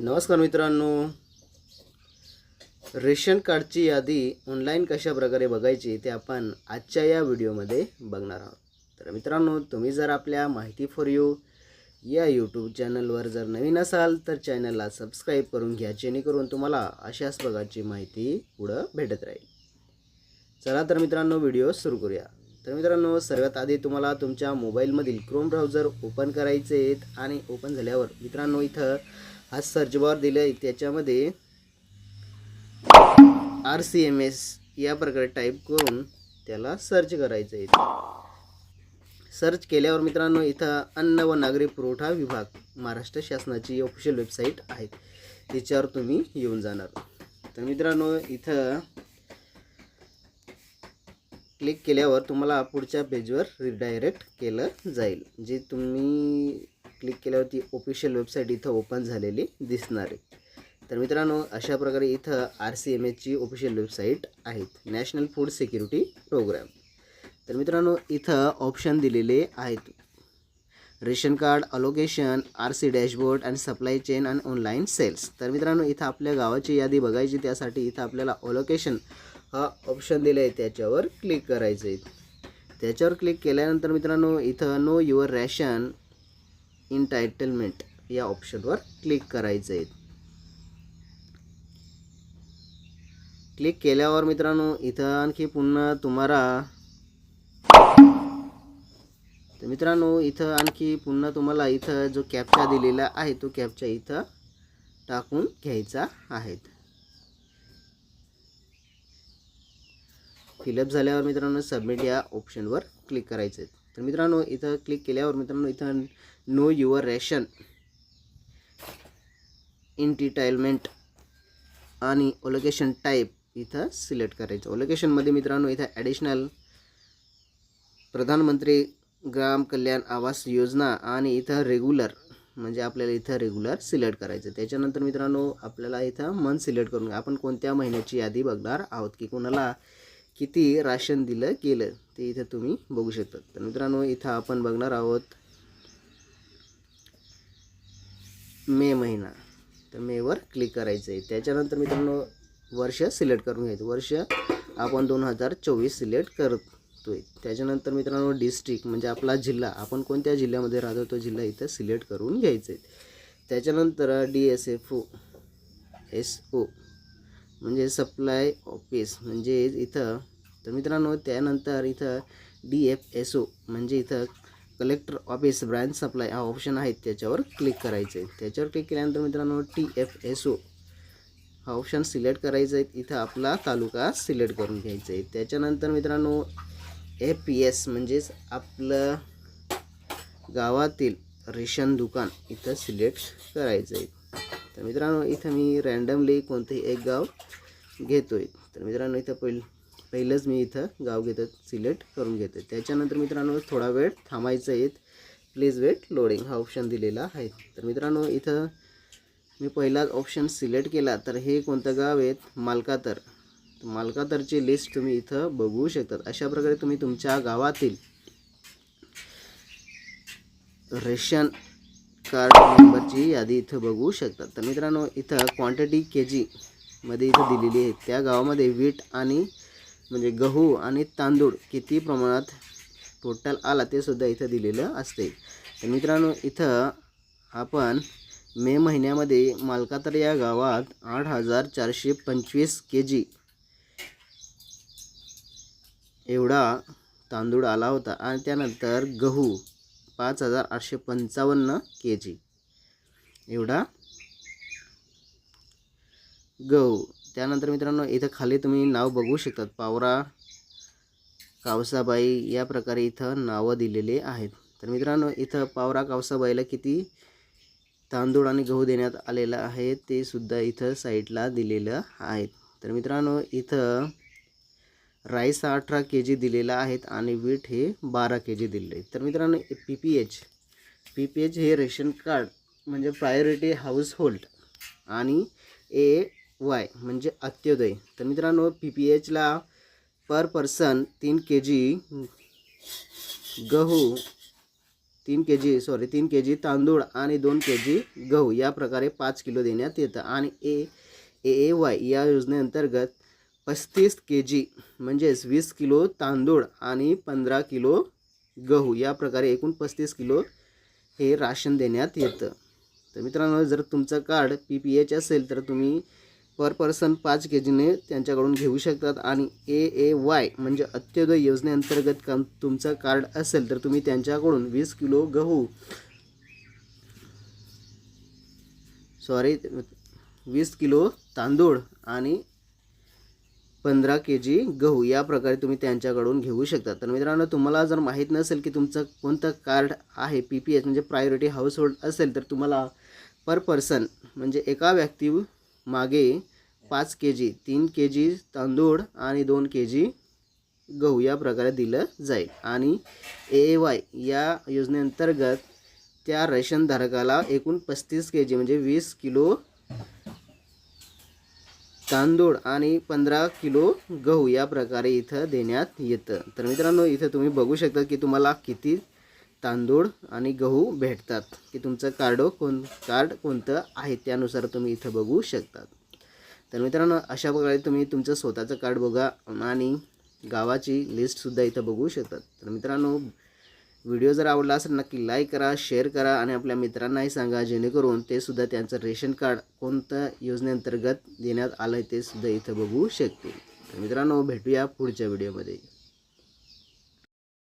नमस्कार मित्रांनो. रेशन कार्डची यादी ऑनलाईन कशा प्रकारे बघायची ते आपण आजच्या या व्हिडिओमध्ये बघणार आहोत. तर मित्रांनो तुम्ही जर आपल्या माहिती फॉर यू या यूट्यूब चॅनलवर जर नवीन असाल तर चॅनलला सबस्क्राईब करून घ्या जेणेकरून तुम्हाला अशाच प्रकारची माहिती पुढं भेटत राहील. चला तर मित्रांनो व्हिडिओ सुरू करूया. तर मित्रांनो सर्वात आधी तुम्हाला तुमच्या मोबाईलमधील क्रोम ब्राउझर ओपन करायचे आहेत आणि ओपन झाल्यावर मित्रांनो इथं हा सर्च बार दिला आहे त्याच्यामध्ये आर सी एम एस या प्रकारे टाईप करून त्याला सर्च करायचं आहे. सर्च केल्यावर मित्रांनो इथं अन्न व नागरी पुरवठा विभाग महाराष्ट्र शासनाची ऑफिशियल वेबसाईट आहे. तिच्यावर तुम्ही येऊन जाणार. तर मित्रांनो इथं क्लिक केल्यावर तुम्हाला पुढच्या पेजवर रिडायरेक्ट केलं जाईल. जे तुम्ही क्लिक केल्यावर ती ऑफिशियल वेबसाईट इथं ओपन झालेली दिसणार आहे. तर मित्रांनो अशा प्रकारे इथं आर सी एम एचची ऑफिशियल वेबसाईट आहेत. नॅशनल फूड सिक्युरिटी प्रोग्राम तर मित्रांनो इथं ऑप्शन दिलेले आहेत. Ration card allocation R C dashboard and supply chain and online sales तर मित्रांनो इथं आपल्या गावाची यादी बघायची त्यासाठी इथं आपल्याला अलोकेशन हा ऑप्शन दिला आहे. त्याच्यावर क्लिक करायचं आहे त्याच्यावर क्लिक केल्यानंतर मित्रांनो इथं नो युअर रॅशन इंटायटलमेंट या ऑप्शनवर क्लिक करायचं आहे क्लिक केल्यावर मित्रांनो इथं आणखी पुन्हा तुम्हाला तर मित्रांनो इथं आणखी पुन्हा तुम्हाला इथं जो कॅपचा दिलेला आहे तो कॅपचा इथं टाकून घ्यायचा आहे. फिलअप झाल्यावर मित्रांनो सबमिट या ऑप्शनवर क्लिक करायचं आहे तर मित्रांनो इथं क्लिक केल्यावर मित्रांनो इथं नो युअर रॅशन इंटिटाईलमेंट आणि ओलोकेशन टाईप इथं सिलेक्ट करायचं ओलोकेशनमध्ये मित्रांनो इथं ॲडिशनल प्रधानमंत्री ग्राम कल्याण आवास योजना आणि इथं रेग्युलर म्हणजे आपल्याला इथं रेग्युलर सिलेक्ट करायचं त्याच्यानंतर मित्रांनो आपल्याला इथं मन सिलेक्ट करून घ्या. आपण कोणत्या महिन्याची यादी बघणार आहोत की कोणाला किती राशन दिलं गेलं ते इथं तुम्ही बघू शकता तर मित्रांनो इथं आपण बघणार आहोत मे महिना. तर मेवर क्लिक करायचं आहे त्याच्यानंतर मित्रांनो वर्ष सिलेक्ट करून घ्यायचं. वर्ष आपण दोन हजार चोवीस सिलेक्ट करतोय. त्याच्यानंतर मित्रांनो डिस्ट्रिक्ट म्हणजे आपला जिल्हा. आपण कोणत्या जिल्ह्यामध्ये राहतो तो जिल्हा इथं सिलेक्ट करून घ्यायचा आहे त्याच्यानंतर D S F O S O म्हणजे सप्लाय ऑफिस म्हणजे इथं तर मित्रांनो त्यानंतर इथं डी एफ एस ओ म्हणजे इथं कलेक्टर ऑफिस ब्रँच सप्लाय हा ऑप्शन आहे त्याच्यावर क्लिक करायचं आहे. त्याच्यावर क्लिक केल्यानंतर मित्रांनो टी एफ एस ओ हा ऑप्शन सिलेक्ट करायचा आहे. इथं आपला तालुका सिलेक्ट करून घ्यायचा आहे. त्याच्यानंतर मित्रांनो ए पी एस म्हणजेच आपलं गावातील रेशन दुकान इथं सिलेक्ट करायचं आहे. तर मित्रांनो इथं मी रँडमली कोणतंही एक गाव घेतो आहे तर मित्रांनो इथं पहिल पहिलंच मी इथं गाव घेतो सिलेक्ट करून घेतो त्याच्यानंतर मित्रांनो थोडा वेळ थांबायचं आहे. प्लीज वेट लोडिंग हा ऑप्शन दिलेला आहे. तर मित्रांनो इथं मी पहिलाच ऑप्शन सिलेक्ट केला. तर हे कोणतं गाव आहेत मालकातर. मालकातरची लिस्ट तुम्ही इथं बघू शकतात. अशा प्रकारे तुम्ही तुमच्या गावातील रेशन कार्ड मेंबरची यादी इथं बघू शकतात तर मित्रांनो इथं क्वांटिटी के जी मध्ये इथं दिलेली आहे त्या गावामध्ये वीट आणि म्हणजे गहू आणि तांदूळ किती प्रमाणात टोटल आला ते सुद्धा इथं दिलेलं असते तर मित्रांनो इथं आपण मे महिन्यामध्ये मालकातर या गावात आठ हजार चारशे पंचवीस के जी एवढा तांदूळ आला होता. आणि त्यानंतर गहू पाच हजार आठशे पंचावन्न के जी एवढा? गहू त्यानंतर मित्रांनो इथं खाली तुम्ही नाव बघू शकतात. पावरा कावसाबाई या प्रकारे इथं नावं दिलेली आहेत. तर मित्रांनो इथं पावरा कावसाबाईला किती तांदूळ आणि गहू देण्यात आलेला आहे ते सुद्धा इथं साईडला दिलेलं आहे. तर मित्रांनो इथं राईस हा अठरा के जी दिलेला आहेत आणि वीट हे बारा के जी दिलेले तर मित्रांनो P P H P P H हे रेशन कार्ड म्हणजे प्रायोरिटी हाऊस होल्ड आणि ए वाय म्हणजे अंत्योदय. तर मित्रांनो पी पी एचला पर पर्सन तीन के जी गहू तीन के जी सॉरी तीन के जी तांदूळ आणि दोन के जी गहू या प्रकारे पाच किलो देण्यात येतं. आणि ए ए ए वाय या योजनेअंतर्गत पस्तीस के जी म्हणजेच वीस किलो तांदूळ आणि पंधरा किलो गहू. या प्रकारे एकूण पस्तीस किलो हे राशन देण्यात येतं. तर मित्रांनो जर तुमचं कार्ड पी पी एच असेल तर तुम्ही पर पर्सन पाच के जीने त्यांच्याकडून घेऊ शकतात. आणि ए ए वाय म्हणजे अंत्योदय योजनेअंतर्गत काम तुमचं कार्ड असेल तर तुम्ही त्यांच्याकडून वीस किलो गहू सॉरी वीस किलो तांदूळ आणि पंधरा के जी गहू या प्रकारे तुम्ही त्यांच्याकडून घेऊ शकता. तर मित्रांनो तुम्हाला जर माहीत नसेल की तुमचं कोणतं कार्ड आहे पी पी एच म्हणजे प्रायोरिटी हाऊसहोल्ड असेल तर तुम्हाला पर पर्सन म्हणजे एका व्यक्ती मागे पाच के जी तीन के जी तांदूळ आणि दोन के जी गहू या प्रकारे दिलं जाईल. आणि ए ए वाय या योजनेअंतर्गत त्या रेशनधारकाला एकूण पस्तीस के जी म्हणजे वीस किलो तांदूळ आणि पंधरा किलो गहू या प्रकारे इथं देण्यात येतं. तर मित्रांनो इथं तुम्ही बघू शकता की तुम्हाला किती तांदूळ आणि गहू भेटतात. की तुमचं कार्ड कोण कार्ड कोणतं आहे त्यानुसार तुम्ही इथं बघू शकतात. तर मित्रांनो अशा प्रकारे तुम्ही तुमचं स्वतःचं कार्ड बघा आणि गावाची लिस्टसुद्धा इथं बघू शकतात. तर मित्रांनो व्हिडिओ जर आवडला असेल नक्की लाईक करा शेअर करा आणि आपल्या मित्रांनाही सांगा जेणेकरून ते सुद्धा त्यांचं रेशन कार्ड कोणत्या योजनेअंतर्गत देण्यात आलं आहे ते सुद्धा इथं बघू शकतील. मित्रांनो भेटूया पुढच्या व्हिडिओमध्ये